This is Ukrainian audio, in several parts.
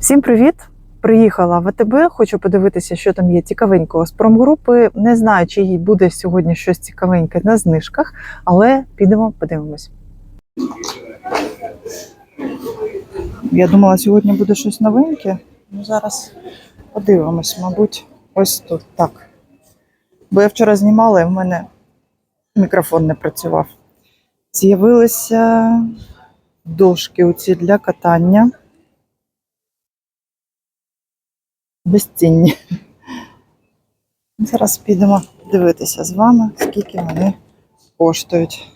Всім привіт! Приїхала в АТБ, хочу подивитися, що там є цікавенького з промгрупи. Не знаю, чи їй буде сьогодні щось цікавеньке на знижках, але підемо, подивимось. Я думала, сьогодні буде щось новеньке. Ну, зараз подивимось, мабуть, ось тут так. Бо я вчора знімала і в мене мікрофон не працював. З'явилися дошки оці для катання. Безцінні. Зараз підемо дивитися з вами, скільки вони коштують.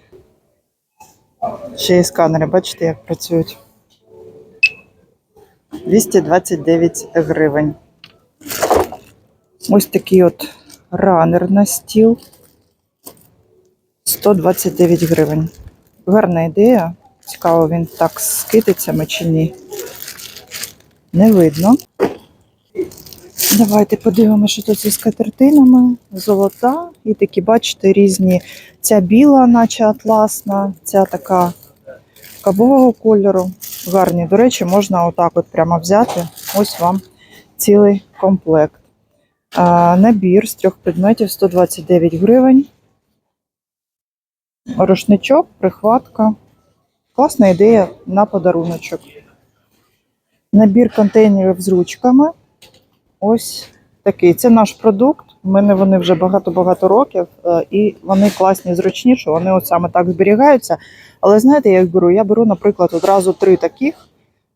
Ще є сканери, бачите, як працюють. 229 гривень. Ось такий от ранер на стіл. 129 гривень. Гарна ідея. Цікаво, він так з китицями чи ні. Не видно. Давайте подивимося, що тут зі скатертинами. Золота і такі, бачите, різні. Ця біла, наче атласна, ця така кавового кольору. Гарні. До речі, можна отак от прямо взяти. Ось вам цілий комплект. А, набір з трьох предметів 129 гривень. Рушничок, прихватка. Класна ідея на подаруночок. Набір контейнерів з ручками. Ось такий. Це наш продукт. У мене вони вже багато-багато років, е, і вони класні, зручні, що вони от саме так зберігаються. Але знаєте, я їх беру? Я беру, наприклад, одразу три таких,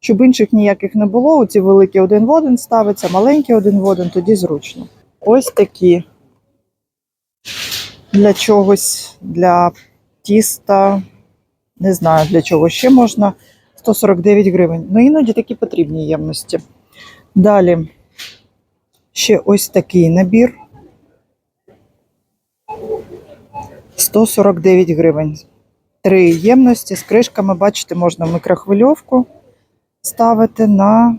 щоб інших ніяких не було. Оці великі один в один ставиться, маленькі один в один, тоді зручно. Ось такі. Для чогось, для тіста, не знаю, для чого ще можна. 149 гривень. Ну, іноді такі потрібні ємності. Далі. Ще ось такий набір. 149 гривень. Три ємності з кришками, бачите, можна в мікрохвильовку ставити на.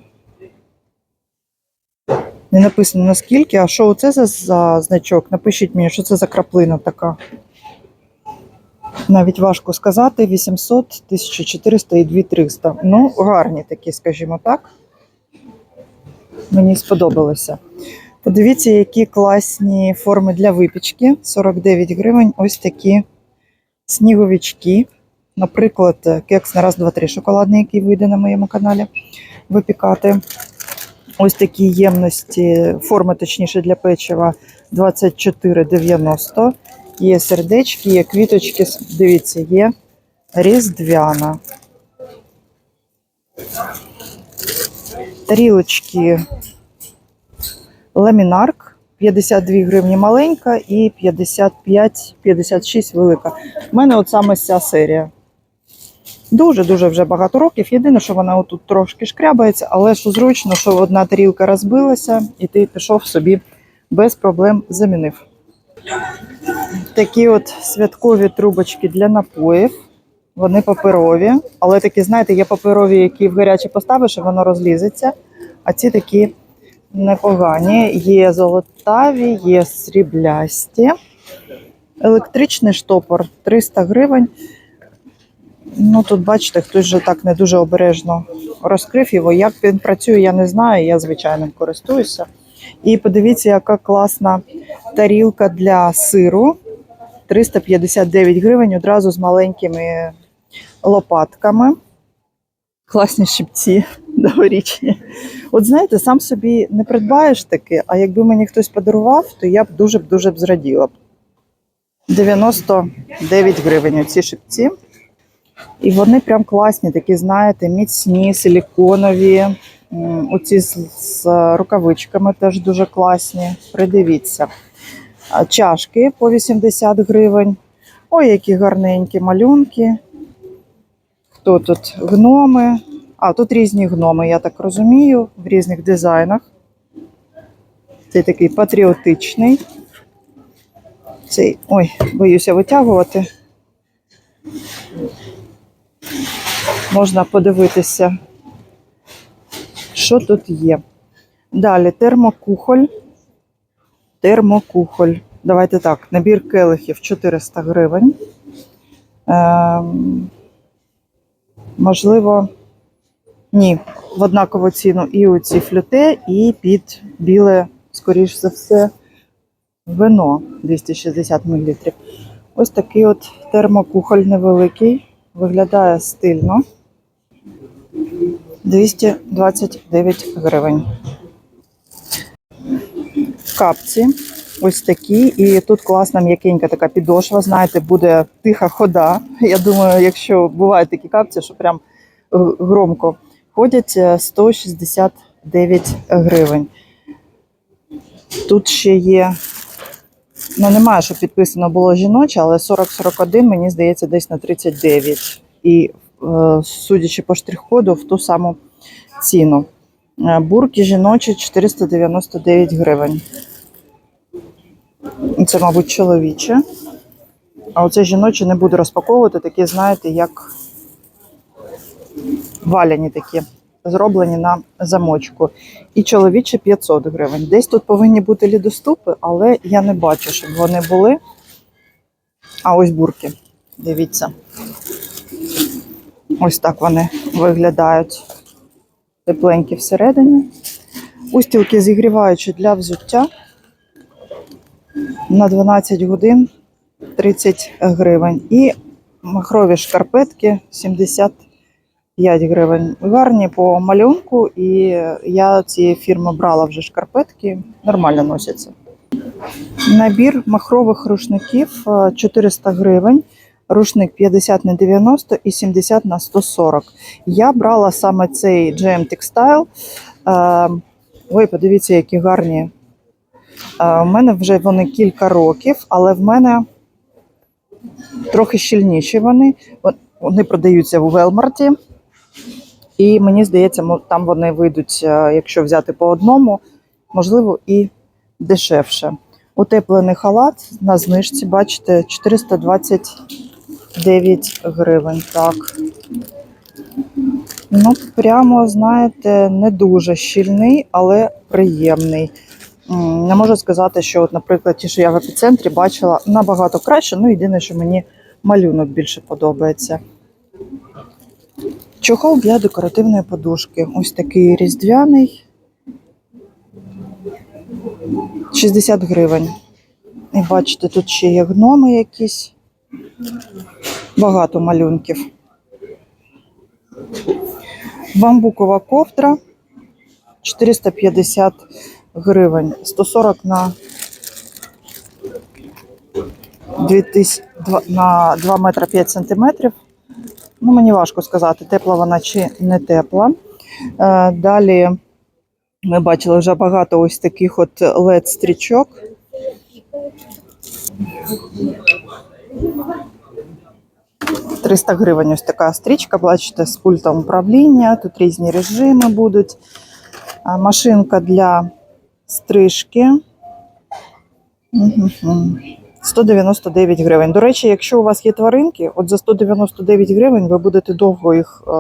Не написано наскільки, а що це за, за значок? Напишіть мені, що це за краплина така. Навіть важко сказати: 800, 1400 і 2300. Ну, гарні такі, скажімо так. Мені сподобалося. Подивіться, які класні форми для випічки. 49 гривень. Ось такі сніговички. Наприклад, кекс на раз, два, три шоколадний, який вийде на моєму каналі випікати. Ось такі ємності, форми, точніше, для печива 24,90. Є сердечки, є квіточки. Дивіться, є різдвяна. Тарілочки ламінарк 52 гривні маленька і 55-56 велика. У мене от саме ця серія. Дуже-дуже вже багато років. Єдине, що вона отут трошки шкрябається, але що зручно, що одна тарілка розбилася, і ти пішов собі без проблем замінив. Такі от святкові трубочки для напоїв. Вони паперові, але такі, знаєте, є паперові, які в гаряче поставиш, і воно розлізеться. А ці такі непогані. Є золотаві, є сріблясті. Електричний штопор 300 гривень. Ну, тут, бачите, хтось вже так не дуже обережно розкрив його. Як він працює, я не знаю. Я звичайним користуюся. І подивіться, яка класна тарілка для сиру. 359 гривень одразу з маленькими лопатками. Класні щипці новорічні. От знаєте, сам собі не придбаєш таке, а якби мені хтось подарував, то я б дуже б зраділа. б. 99 гривень ці шипці. І вони прям класні, такі, знаєте, міцні, силіконові. Оці з, з рукавичками теж дуже класні. Придивіться. Чашки по 80 гривень. Ой, які гарненькі малюнки. Хто тут? Гноми. А, тут різні гноми, я так розумію, в різних дизайнах. Цей такий патріотичний. Цей, ой, боюся витягувати. Можна подивитися, що тут є. Далі термокухоль. Термокухоль. Давайте так, набір келихів 400 гривень. Ем, можливо, ні, в однакову ціну і оці флюте, і під біле, скоріш за все, вино 260 мл. Ось такий от термокухоль невеликий, виглядає стильно. 229 гривень. Капці ось такі. І тут класна м'якенька така підошва. Знаєте, буде тиха хода. Я думаю, якщо бувають такі капці, що прям е, громко ходять, е, 169 гривень. Тут ще є. Ну, немає, щоб підписано було жіноче, але 40-41, мені здається, десь на 39. І е, судячи по штрих-коду, в ту саму ціну. Е, Бурки жіночі 499 гривень. Це, мабуть, чоловіче. А оце жіноче не буду розпаковувати, такі, знаєте, як валяні такі, зроблені на замочку. І чоловіче 500 гривень. Десь тут повинні бути лідоступи, але я не бачу, щоб вони були. А ось бурки. Дивіться. Ось так вони виглядають. Тепленькі всередині. Устілки зігріваючі для взуття на 12 годин 30 гривень. І махрові шкарпетки 75 гривень. Гарні по малюнку, і я цієї фірми брала вже шкарпетки, нормально носяться. Набір махрових рушників е, 400 гривень. Рушник 50 на 90 і 70 на 140. Я брала саме цей GM Textile. Е, Ой, подивіться, які гарні. Е, У мене вже вони кілька років, але в мене трохи щільніші вони. Вони продаються у Велмарті. І мені здається, там вони вийдуть, е, якщо взяти по одному, можливо, і дешевше. Утеплений халат на знижці, бачите, 429 гривень. Так. Ну, прямо, знаєте, не дуже щільний, але приємний. Не можу сказати, що, от, наприклад, ті, що я в епіцентрі бачила набагато краще. Ну, єдине, що мені малюнок більше подобається. Чохол для декоративної подушки. Ось такий різдвяний. 60 гривень. І бачите, тут ще є гноми якісь. Багато малюнків. Бамбукова ковдра 450 гривень. 140 на 2000, на 2 метри 5 сантиметрів. Ну, мені важко сказати, тепла вона чи не тепла. Е, Далі ми бачили вже багато ось таких от LED-стрічок. «300 гривень ось така стрічка, бачите, з пультом управління. Тут різні режими будуть. Машинка для стрижки. 199 гривень. До речі, якщо у вас є тваринки, от за 199 гривень ви будете довго їх е,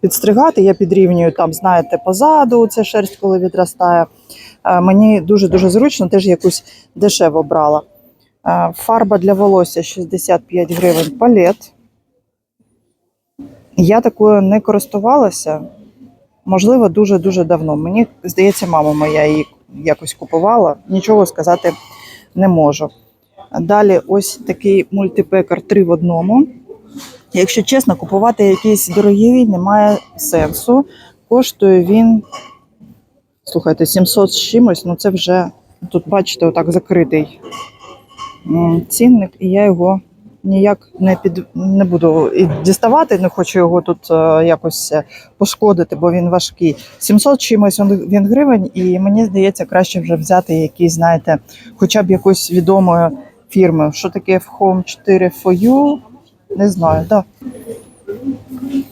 підстригати. Я підрівнюю там, знаєте, позаду ця шерсть, коли відростає. Е, мені дуже-дуже зручно, теж якусь дешево брала. Е, фарба для волосся 65 гривень палет. Я такою не користувалася, можливо, дуже-дуже давно. Мені здається, мама моя її якось купувала. Нічого сказати не можу. Далі ось такий мультипекар 3 в одному. Якщо чесно, купувати якийсь дорогий немає сенсу. Коштує він, слухайте, 700 з чимось, ну це вже тут, бачите, отак закритий цінник, і я його ніяк не під не буду і діставати, не хочу його тут е, якось е, пошкодити, бо він важкий. 700 чимось він, гривень, і мені здається, краще вже взяти якийсь, знаєте, хоча б якусь відомої фірми. Що таке в Home 4 for You? Не знаю, да.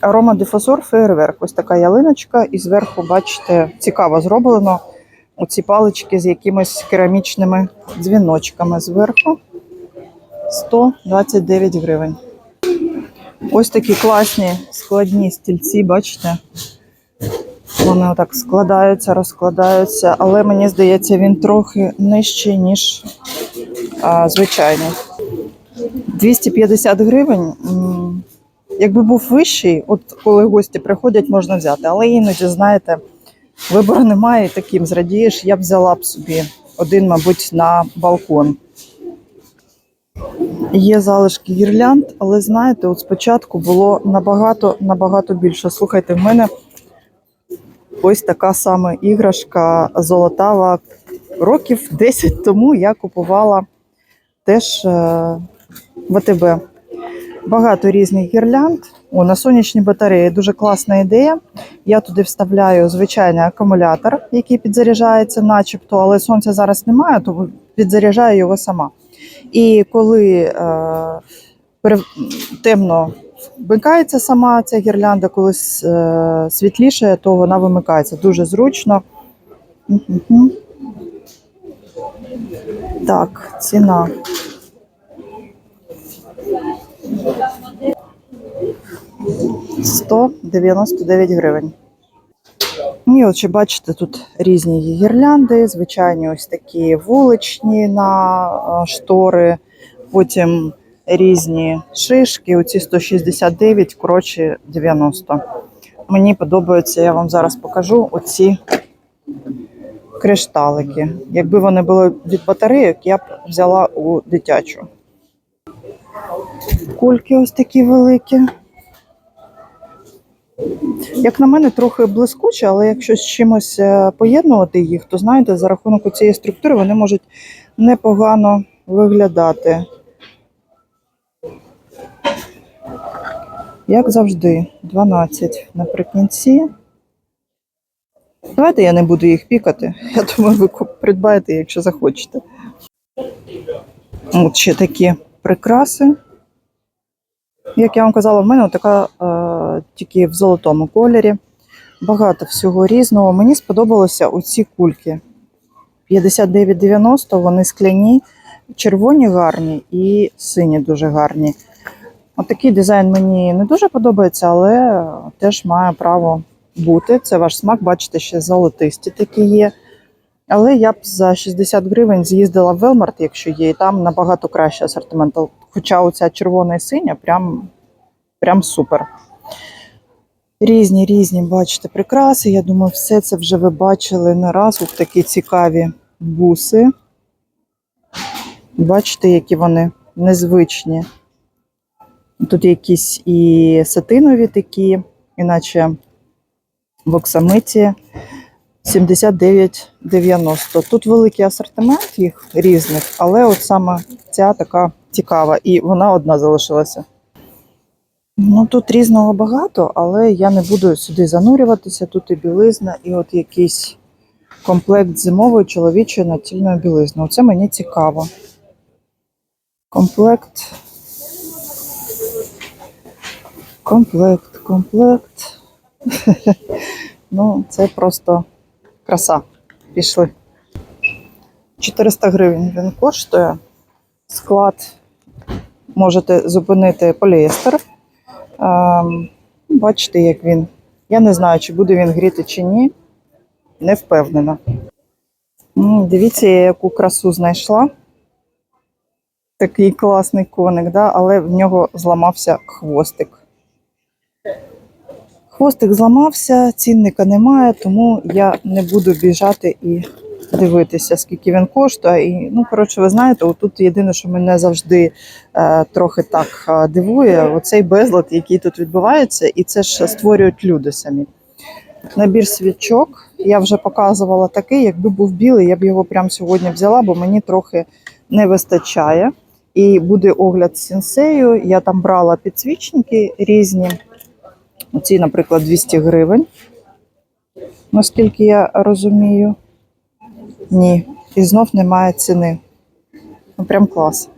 Арома дифузор фейерверк. Ось така ялиночка, і зверху, бачите, цікаво зроблено. Оці палички з якимись керамічними дзвіночками зверху. 129 гривень. Ось такі класні складні стільці, бачите? Вони отак складаються, розкладаються, але мені здається, він трохи нижчий, ніж а, звичайний. 250 гривень. Якби був вищий, от коли гості приходять, можна взяти. Але іноді, знаєте, вибору немає, таким зрадієш, я взяла б собі один, мабуть, на балкон. Є залишки гірлянд, але знаєте, от спочатку було набагато набагато більше. Слухайте, в мене ось така саме іграшка золотава. Років 10 тому я купувала теж е, в Багато різних гірлянд. О, на сонячні батареї дуже класна ідея. Я туди вставляю звичайний акумулятор, який підзаряджається, начебто, але сонця зараз немає, то підзаряджаю його сама. І коли е, темно вмикається сама ця гірлянда, коли е, світліше, то вона вимикається. Дуже зручно. Так, ціна. Сто дев'яносто дев'ять гривень. І от ще бачите, тут різні гірлянди, звичайні ось такі вуличні на штори, потім різні шишки, оці 169, коротше 90. Мені подобаються, я вам зараз покажу оці кришталики. Якби вони були від батарейок, я б взяла у дитячу. Кульки ось такі великі. Як на мене, трохи блискуче, але якщо з чимось е, поєднувати їх, то знаєте, за рахунок цієї структури вони можуть непогано виглядати. Як завжди, 12 наприкінці. Давайте я не буду їх пікати. Я думаю, ви придбаєте, якщо захочете. От ще такі прикраси. Як я вам казала, в мене така е, тільки в золотому кольорі. Багато всього різного. Мені сподобалися оці кульки. 59,90, вони скляні, червоні гарні і сині дуже гарні. Отакий дизайн мені не дуже подобається, але теж має право бути. Це ваш смак, бачите, ще золотисті такі є. Але я б за 60 гривень з'їздила в Велмарт, якщо є, і там набагато краще асортимент. Хоча оця червона і синя прям, прям супер. Різні, різні, бачите, прикраси. Я думаю, все це вже ви бачили не раз. Ось такі цікаві буси. Бачите, які вони незвичні. Тут якісь і сатинові такі, іначе в оксамиті 79,90. Тут великий асортимент їх різних, але от саме ця така цікава, і вона одна залишилася. Ну тут різного багато, але я не буду сюди занурюватися. Тут і білизна, і от якийсь комплект зимової чоловічої натільної білизни. Оце мені цікаво. Комплект. Комплект, комплект. ну, це просто краса. Пішли. 400 гривень він коштує. Склад можете зупинити поліестер. Ем, бачите, як він. Я не знаю, чи буде він гріти чи ні. Не впевнена. Дивіться, я яку красу знайшла. Такий класний коник, да? але в нього зламався хвостик. Хвостик зламався, цінника немає, тому я не буду біжати і дивитися, скільки він коштує. І, ну, коротше, ви знаєте, отут єдине, що мене завжди е, трохи так е, дивує, оцей безлад, який тут відбувається, і це ж створюють люди самі. Набір свічок. Я вже показувала такий, якби був білий, я б його прямо сьогодні взяла, бо мені трохи не вистачає. І буде огляд з сенсею. Я там брала підсвічники різні. Оці, наприклад, 200 гривень. Наскільки я розумію. Ні. І знов немає ціни. Ну, прям клас.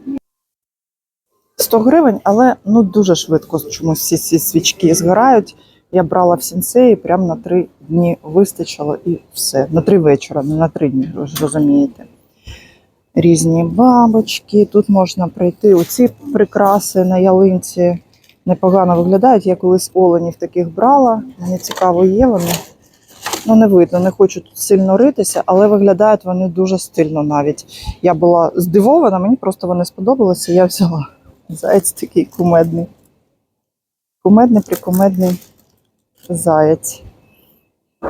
100 гривень, але ну дуже швидко чомусь всі ці свічки згорають. Я брала в сенсеї, прям на три дні вистачило і все. На три вечора, не на три дні, ви ж розумієте. Різні бабочки. Тут можна пройти. Оці прикраси на ялинці непогано виглядають. Я колись оленів таких брала. Мені цікаво, є вони. Ну, не видно, не хочу тут сильно ритися, але виглядають вони дуже стильно навіть. Я була здивована, мені просто вони сподобалися, я взяла. Заяць такий кумедний. Кумедний прикумедний заяць.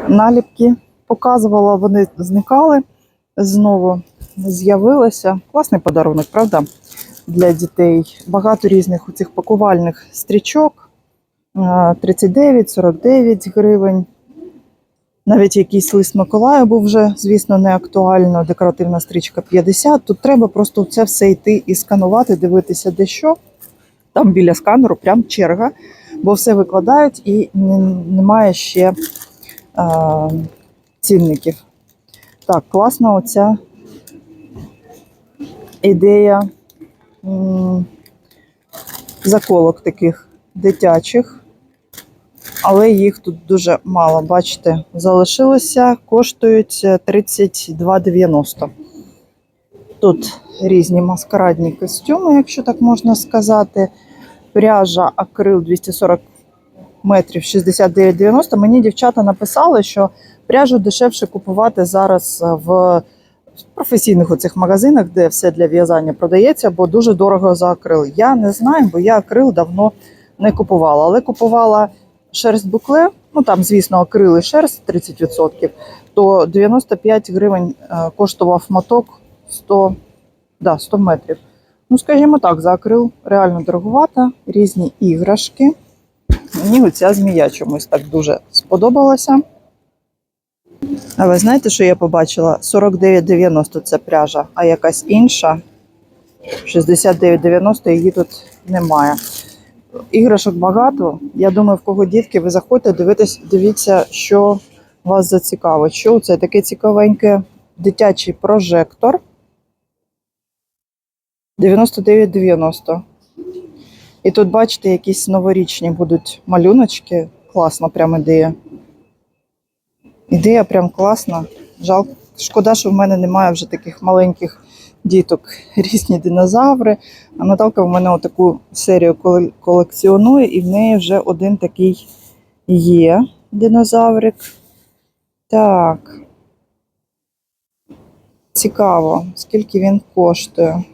Наліпки показувала, вони зникали, знову з'явилися. Класний подарунок, правда? Для дітей. Багато різних у цих пакувальних стрічок. Е, 39, 49 гривень. Навіть якийсь лист Миколая був вже, звісно, не актуально. Декоративна стрічка 50. Тут треба просто це все йти і сканувати, дивитися, де що. Там біля сканеру прям черга, бо все викладають і немає ще е, цінників. Так, класна оця ідея заколок таких дитячих, але їх тут дуже мало. Бачите, залишилося, коштують е, 32,90. Тут різні маскарадні костюми, якщо так можна сказати. Пряжа акрил 240 метрів 69,90. Мені дівчата написали, що пряжу дешевше купувати зараз е, в професійних оцих магазинах, де все для в'язання продається, бо дуже дорого за акрил. Я не знаю, бо я акрил давно не купувала, але купувала шерсть букле, ну там, звісно, акрил і шерсть 30%, то 95 гривень е, коштував моток 100, да, 100 метрів. Ну, скажімо так, за акрил реально дороговато, різні іграшки. Мені оця змія чомусь так дуже сподобалася. А ви знаєте, що я побачила? 49,90 це пряжа, а якась інша 69,90 її тут немає. Іграшок багато. Я думаю, в кого дітки, ви заходьте, дивитесь, дивіться, що вас зацікавить. Що це таке цікавеньке дитячий прожектор. 99,90. І тут, бачите, якісь новорічні будуть малюночки. Класно, прям ідея. Ідея прям класна. Жалко, шкода, що в мене немає вже таких маленьких діток, різні динозаври. А Наталка в мене таку серію колекціонує, і в неї вже один такий є динозаврик. Так. Цікаво, скільки він коштує.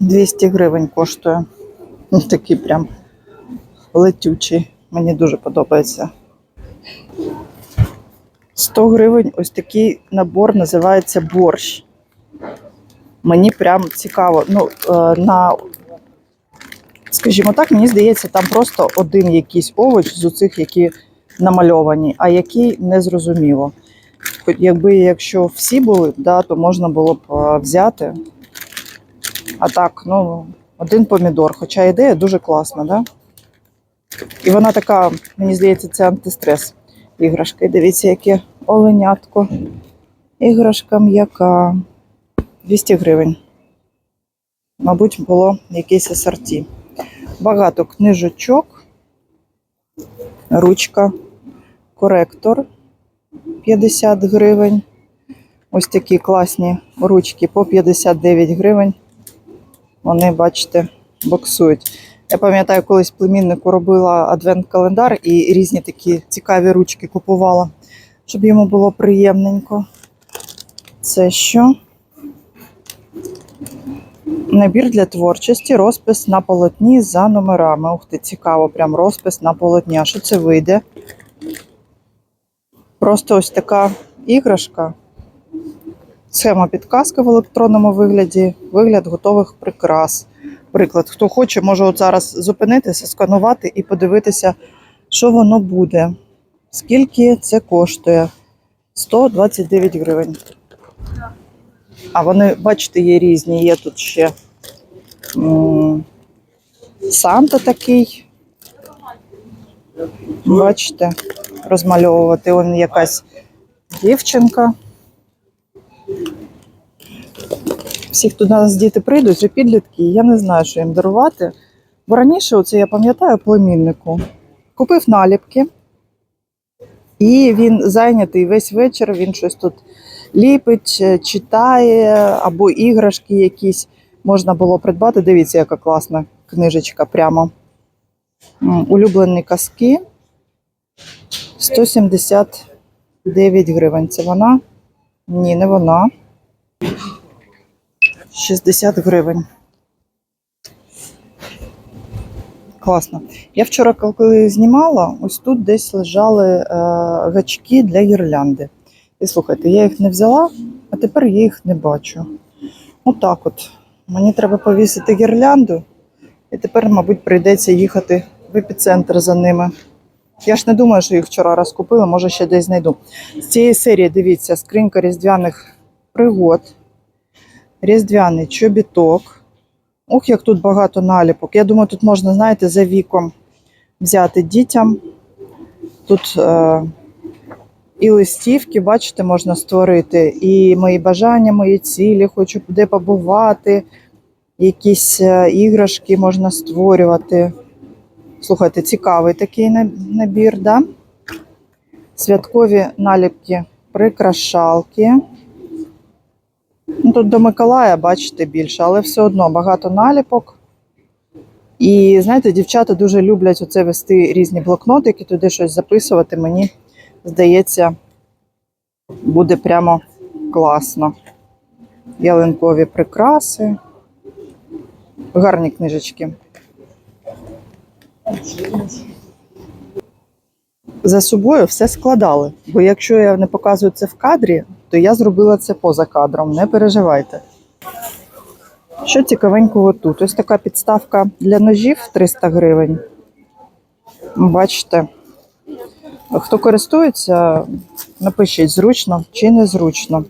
200 гривень коштує. Такий прям летючий. Мені дуже подобається. 100 гривень ось такий набор називається борщ. Мені прям цікаво. Ну, е, на, скажімо так, мені здається, там просто один якийсь овоч з оцих, які намальовані, а який не зрозуміло. Хоч Якби якщо всі були, да, то можна було б е, взяти. А так, ну, один помідор. Хоча ідея дуже класна, да? І вона така, мені здається, це антистрес іграшка. І дивіться, яке оленятко. Іграшка м'яка. 200 гривень. Мабуть, було якесь асорті. Багато книжечок, ручка, коректор 50 гривень. Ось такі класні ручки по 59 гривень. Вони, бачите, боксують. Я пам'ятаю, колись племіннику робила адвент-календар і різні такі цікаві ручки купувала, щоб йому було приємненько. Це що? Набір для творчості, розпис на полотні за номерами. Ух ти, цікаво, прям розпис на полотні. А що це вийде? Просто ось така іграшка. Схема підказка в електронному вигляді, вигляд готових прикрас. Приклад, хто хоче, може от зараз зупинитися, сканувати і подивитися, що воно буде. Скільки це коштує? 129 гривень. А вони, бачите, є різні. Є тут ще Санта такий. Бачите, розмальовувати. Он якась дівчинка. Всі, хто до нас діти прийдуть, вже підлітки, я не знаю, що їм дарувати. Бо раніше, оце я пам'ятаю, племіннику купив наліпки, і він зайнятий весь вечір, він щось тут ліпить, е, читає, або іграшки якісь можна було придбати. Дивіться, яка класна книжечка прямо. Улюблені казки 179 гривень. Це вона? Ні, не вона. 60 гривень. Класно. Я вчора, коли знімала, ось тут десь лежали е, гачки для гірлянди. І слухайте, я їх не взяла, а тепер я їх не бачу. Отак от. Мені треба повісити гірлянду, і тепер, мабуть, прийдеться їхати в епіцентр за ними. Я ж не думаю, що їх вчора розкупили, може ще десь знайду. З цієї серії дивіться, скринька різдвяних пригод, різдвяний чобіток. Ух, як тут багато наліпок. Я думаю, тут можна, знаєте, за віком взяти дітям. Тут е, і листівки, бачите, можна створити, і мої бажання, мої цілі, хочу де побувати, якісь е, іграшки можна створювати. Слухайте, цікавий такий набір, да? Святкові наліпки, прикрашалки. Ну, тут до Миколая, бачите, більше, але все одно багато наліпок. І знаєте, дівчата дуже люблять оце вести різні блокнотики, туди щось записувати. Мені здається, буде прямо класно. Ялинкові прикраси. Гарні книжечки. За собою все складали. Бо якщо я не показую це в кадрі, то я зробила це поза кадром. Не переживайте. Що цікавенького тут? Ось така підставка для ножів 300 гривень. Бачите, хто користується, напишіть, зручно чи незручно.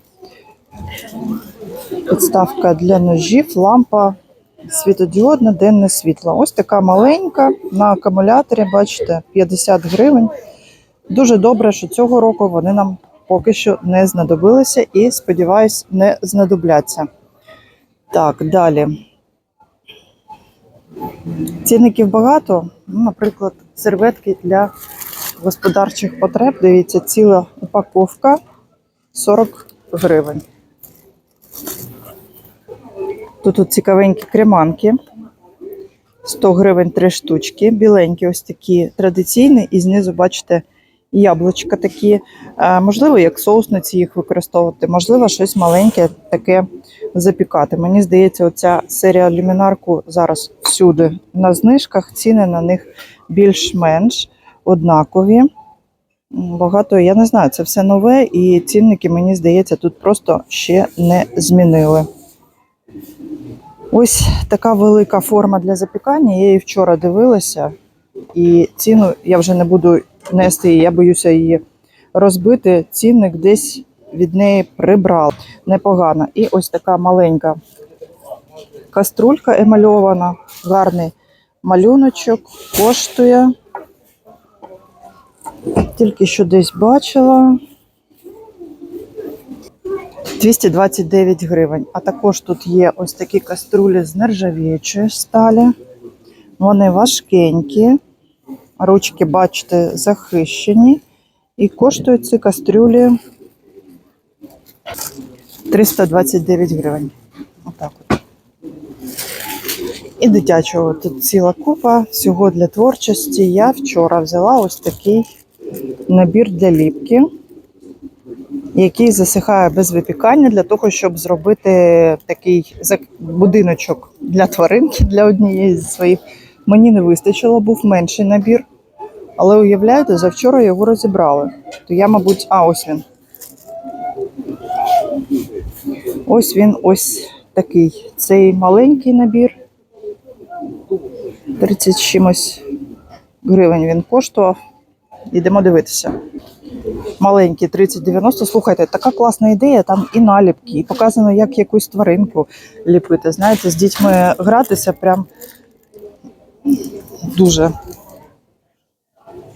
Підставка для ножів, лампа світодіодна, денне світло. Ось така маленька на акумуляторі, бачите, 50 гривень. Дуже добре, що цього року вони нам поки що не знадобилися і, сподіваюсь, не знадобляться. Так, далі. Цінників багато. Ну, наприклад, серветки для господарчих потреб. Дивіться, ціла упаковка 40 гривень. Тут, тут цікавенькі креманки. 100 гривень три штучки. Біленькі, ось такі традиційні, і знизу, бачите, яблучка такі. Е, можливо, як соусниці їх використовувати, можливо, щось маленьке таке запікати. Мені здається, оця серія люмінарку зараз всюди на знижках. Ціни на них більш-менш однакові. Багато, я не знаю, це все нове, і цінники, мені здається, тут просто ще не змінили. Ось така велика форма для запікання. Я її вчора дивилася, і ціну я вже не буду нести, її, я боюся її розбити. Цінник десь від неї прибрав. Непогано. І ось така маленька каструлька емальована, гарний малюночок, коштує. Тільки що десь бачила. 229 гривень. А також тут є ось такі каструлі з нержавіючої сталі. Вони важкенькі. Ручки, бачите, захищені. І коштують ці кастрюлі 329 гривень. Отак от. І дитячого тут ціла купа. Всього для творчості. Я вчора взяла ось такий набір для ліпки, який засихає без випікання для того, щоб зробити такий будиночок для тваринки для однієї з своїх. Мені не вистачило, був менший набір. Але уявляєте, завчора його розібрали. То я, мабуть, а ось він. Ось він ось такий. Цей маленький набір. 30 чимось гривень він коштував. Йдемо дивитися. Маленький 30-90. Слухайте, така класна ідея, там і наліпки, і показано, як якусь тваринку ліпити. Знаєте, з дітьми гратися прям дуже.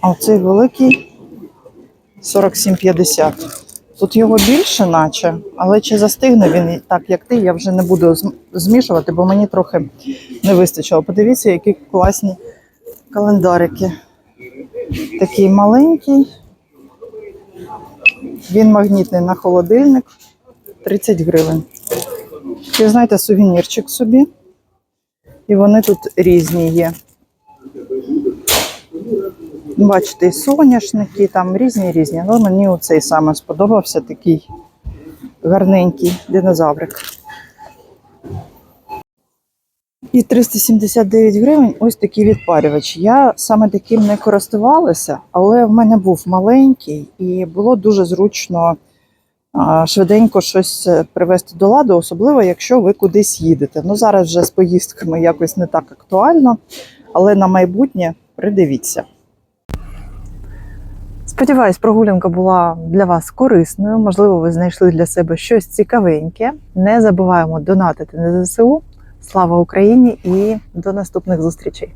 А оцей великий 47,50. Тут його більше, наче, але чи застигне він так, як ти, я вже не буду змішувати, бо мені трохи не вистачило. Подивіться, які класні календарики. Такий маленький. Він магнітний на холодильник. 30 гривень. Чи знаєте, сувенірчик собі. І вони тут різні є. Бачите, і соняшники, там різні різні. Ну, мені оцей саме сподобався такий гарненький динозаврик. І 379 гривень ось такий відпарювач. Я саме таким не користувалася, але в мене був маленький і було дуже зручно швиденько щось е, привести до ладу, особливо якщо ви кудись їдете. Ну зараз вже з поїздками якось не так актуально, але на майбутнє придивіться. Сподіваюсь, прогулянка була для вас корисною. Можливо, ви знайшли для себе щось цікавеньке. Не забуваємо донатити на ЗСУ. Слава Україні і до наступних зустрічей!